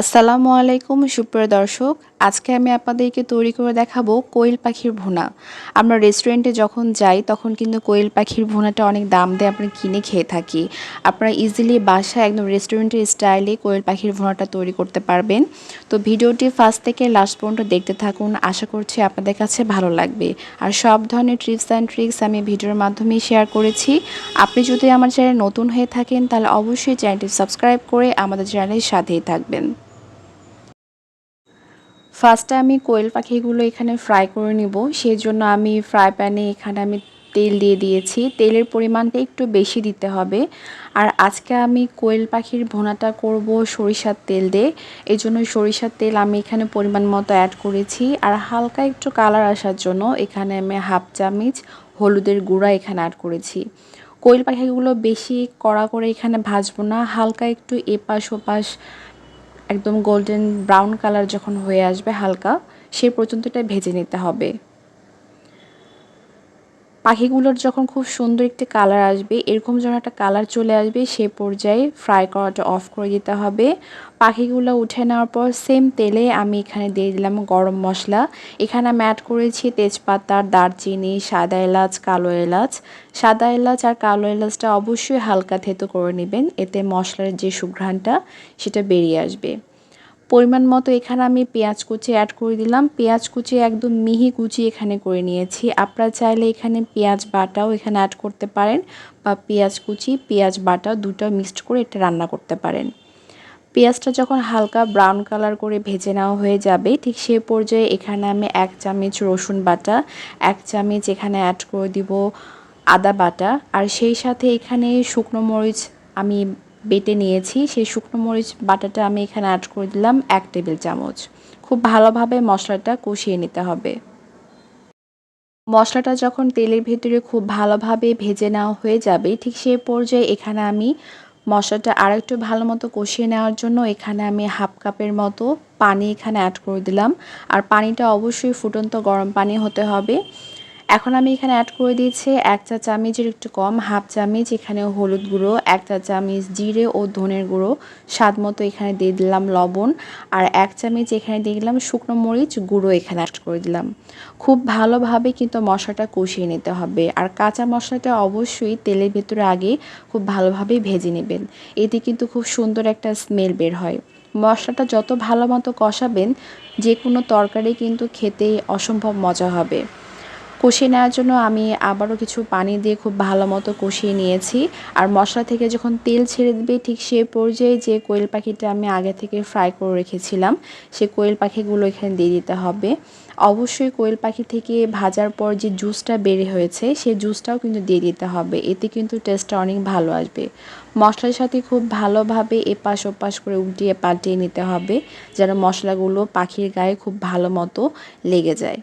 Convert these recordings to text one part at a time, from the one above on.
আসসালামু আলাইকুম, সুপ্রিয় দর্শক। আজকে আমি আপনাদেরকে তৈরি করে দেখাবো কোয়েল পাখির ভুনা। আমরা রেস্টুরেন্টে যখন যাই, তখন কিন্তু কোয়েল পাখির ভুনাটা অনেক দাম দিয়ে আমরা কিনে খেয়ে থাকি। আপনারা ইজিলি বাসায় একদম রেস্টুরেন্টের স্টাইলে কোয়েল পাখির ভুনাটা তৈরি করতে পারবেন। তো ভিডিওটি ফার্স্ট থেকে লাস্ট পর্যন্ত দেখতে থাকুন। আশা করছি আপনাদের কাছে ভালো লাগবে। আর সব ধরনের ট্রিপস অ্যান্ড ট্রিক্স আমি ভিডিওর মাধ্যমেই শেয়ার করেছি। আপনি যদি আমার চ্যানেল নতুন হয়ে থাকেন, তাহলে অবশ্যই চ্যানেলটি সাবস্ক্রাইব করে আমাদের চ্যানেলের সাথেই থাকবেন। ফার্স্টে আমি কোয়েল পাখিগুলো এখানে ফ্রাই করে নিব। সেই জন্য আমি ফ্রাই প্যানে এখানে আমি তেল দিয়ে দিয়েছি। তেলের পরিমাণটা একটু বেশি দিতে হবে। আর আজকে আমি কোয়েল পাখির ভোনাটা করব সরিষার তেল দিয়ে। এই জন্য সরিষার তেল আমি এখানে পরিমাণ মতো অ্যাড করেছি। আর হালকা একটু কালার আসার জন্য এখানে আমি হাফ চামচ হলুদের গুঁড়া এখানে অ্যাড করেছি। কোয়েল পাখিগুলো বেশি কড়া করে এখানে ভাজবো না। হালকা একটু এপাশ ওপাশ একদম গোল্ডেন ব্রাউন কালার যখন হয়ে আসবে হালকা সেই পর্যন্তটাই ভেজে নিতে হবে। পাখিগুলোর যখন খুব সুন্দর একটি কালার আসবে, এরকম যখন একটা কালার চলে আসবে, সে পর্যায়ে ফ্রাই করাটা অফ করে দিতে হবে। পাখিগুলো উঠে নেওয়ার পর সেম তেলে আমি এখানে দিয়ে দিলাম গরম মশলা। এখানে আমি অ্যাড করেছি তেজপাতা, দারচিনি, সাদা এলাচ, কালো এলাচ। সাদা এলাচ আর কালো এলাচটা অবশ্যই হালকা থেতো করে নেবেন, এতে মশলার যে সুঘ্রাণটা, সেটা বেরিয়ে আসবে। পরিমাণ মতো এখানে আমি পেঁয়াজ কুচি অ্যাড করে দিলাম। পেঁয়াজ কুচি একদম মিহি কুচি এখানে করে নিয়েছি। আপনারা চাইলে এখানে পেঁয়াজ বাটাও এখানে অ্যাড করতে পারেন বা পেঁয়াজ কুচি, পেঁয়াজ বাটা দুটো মিক্সড করে এটা রান্না করতে পারেন। পেঁয়াজটা যখন হালকা ব্রাউন কালার করে ভেজে নেওয়া হয়ে যাবে, ঠিক সেই পর্যায়ে এখানে আমি এক চামচ রসুন বাটা, এক চামচ এখানে অ্যাড করে দিব আদা বাটা। আর সেই সাথে এখানে শুকনো মরিচ আমি বেটে নিয়েছি। সেই শুকনো মরিচ বাটাটা আমি এখানে অ্যাড করে দিলাম এক টেবিল চামচ। খুব ভালোভাবে মশলাটা কষিয়ে নিতে হবে। মশলাটা যখন তেলের ভেতরে খুব ভালোভাবে ভেজে নেওয়া হয়ে যাবে, ঠিক সেই পর্যায়ে এখানে আমি মশলাটা আরেকটু ভালো মতো কষিয়ে নেওয়ার জন্য এখানে আমি হাফ কাপের মতো পানি এখানে অ্যাড করে দিলাম। আর পানিটা অবশ্যই ফুটন্ত গরম পানি হতে হবে। এখন আমি এখানে অ্যাড করে দিয়েছি এক চা চামচের একটু কম, হাফ চামচ, এখানে হলুদ গুঁড়ো, এক চা চামচ জিরে ও ধনের গুঁড়ো। স্বাদ মতো এখানে দিয়ে দিলাম লবণ আর এক চামচ এখানে দিয়ে দিলাম শুকনো মরিচ গুঁড়ো এখানে অ্যাড করে দিলাম। খুব ভালোভাবে কিন্তু মশলাটা কষিয়ে নিতে হবে আর কাঁচা মশলাটা অবশ্যই তেলের ভেতরে আগে খুব ভালোভাবে ভেজে নেবেন। এতে কিন্তু খুব সুন্দর একটা স্মেল বের হয়। মশলাটা যত ভালো মতো কষাবেন যে কোনো তরকারি কিন্তু খেতে অসম্ভব মজা হবে। কষিয়ে নেওয়ার জন্য আমি আবারও কিছু পানি দিয়ে খুব ভালো মতো কষিয়ে নিয়েছি। আর মশলা থেকে যখন তেল ছেড়ে দেবে, ঠিক সে পর্যায়ে যে কোয়েল পাখিটা আমি আগে থেকে ফ্রাই করে রেখেছিলাম, সে কোয়েল পাখিগুলো এখানে দিয়ে দিতে হবে। অবশ্যই কোয়েল পাখি থেকে ভাজার পর যে জুসটা বেড়ে হয়েছে, সে জুসটাও কিন্তু দিয়ে দিতে হবে। এতে কিন্তু টেস্টটা অনেক ভালো আসবে। মশলার সাথে খুব ভালোভাবে এপাশ ওপাশ করে উল্টিয়ে পাল্টিয়ে নিতে হবে, যেন মশলাগুলো পাখির গায়ে খুব ভালো মতো লেগে যায়।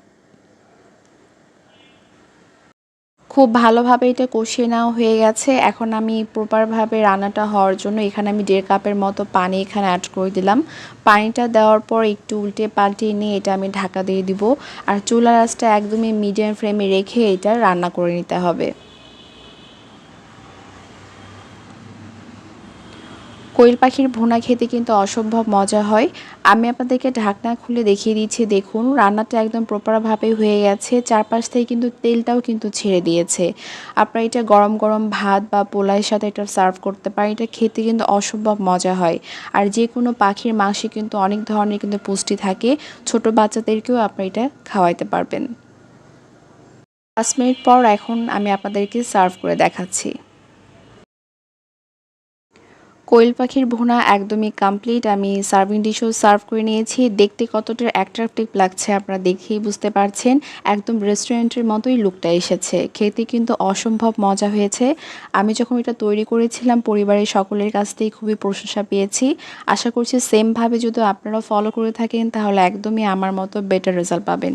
খুব ভালোভাবে এটা কষিয়ে নেওয়া হয়ে গেছে। এখন আমি প্রপারভাবে রান্নাটা হওয়ার জন্য এখানে আমি দেড় কাপের মতো পানি এখানে অ্যাড করে দিলাম। পানিটা দেওয়ার পর একটু উল্টে পাল্টিয়ে নিয়ে এটা আমি ঢাকা দিয়ে দিব। আর চুলা রাসটা একদমই মিডিয়াম ফ্লেমে রেখে এটা রান্না করে নিতে হবে। কোয়েল পাখির ভুনা খেতে কিন্তু অসম্ভব মজা হয়। আমি আপনাদেরকে ঢাকনা খুলে দেখিয়ে দিচ্ছি, দেখুন। রান্নাটা একদম প্রপারভাবে হয়ে গেছে। চারপাশ থেকে কিন্তু তেলটাও কিন্তু ছেড়ে দিয়েছে। আপনারা এটা গরম গরম ভাত বা পোলাইয়ের সাথে এটা সার্ভ করতে পারেন। এটা খেতে কিন্তু অসম্ভব মজা হয়। আর যে কোনো পাখির মাংসে কিন্তু অনেক ধরনের কিন্তু পুষ্টি থাকে। ছোট বাচ্চাদেরকেও আপনারা এটা খাওয়াইতে পারবেন। পাঁচ মিনিট পর এখন আমি আপনাদেরকে সার্ভ করে দেখাচ্ছি। কোয়েল পাখির ভুনা একদমই কমপ্লিট আমি সার্ভিং ডিশও সার্ভ করে নিয়েছি। দেখতে কতটা অ্যাট্রাকটিভ লাগছে আপনারা দেখেই বুঝতে পারছেন। একদম রেস্টুরেন্টের মতোই লুকটা এসেছে। খেতে কিন্তু অসম্ভব মজা হয়েছে। আমি যখন এটা তৈরি করেছিলাম, পরিবারের সকলের কাছ থেকে খুবই প্রশংসা পেয়েছি। আশা করছি সেমভাবে যদি আপনারা ফলো করে থাকেন, তাহলে একদমই আমার মতো বেটার রেজাল্ট পাবেন।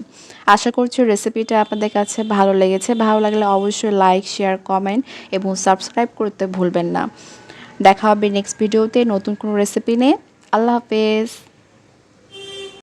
আশা করছি রেসিপিটা আপনাদের কাছে ভালো লেগেছে। ভালো লাগলে অবশ্যই লাইক শেয়ার কমেন্ট এবং সাবস্ক্রাইব করতে ভুলবেন না। দেখা হবে নেক্সট ভিডিওতে নতুন কোনো রেসিপি নিয়ে। আল্লাহ হাফেজ।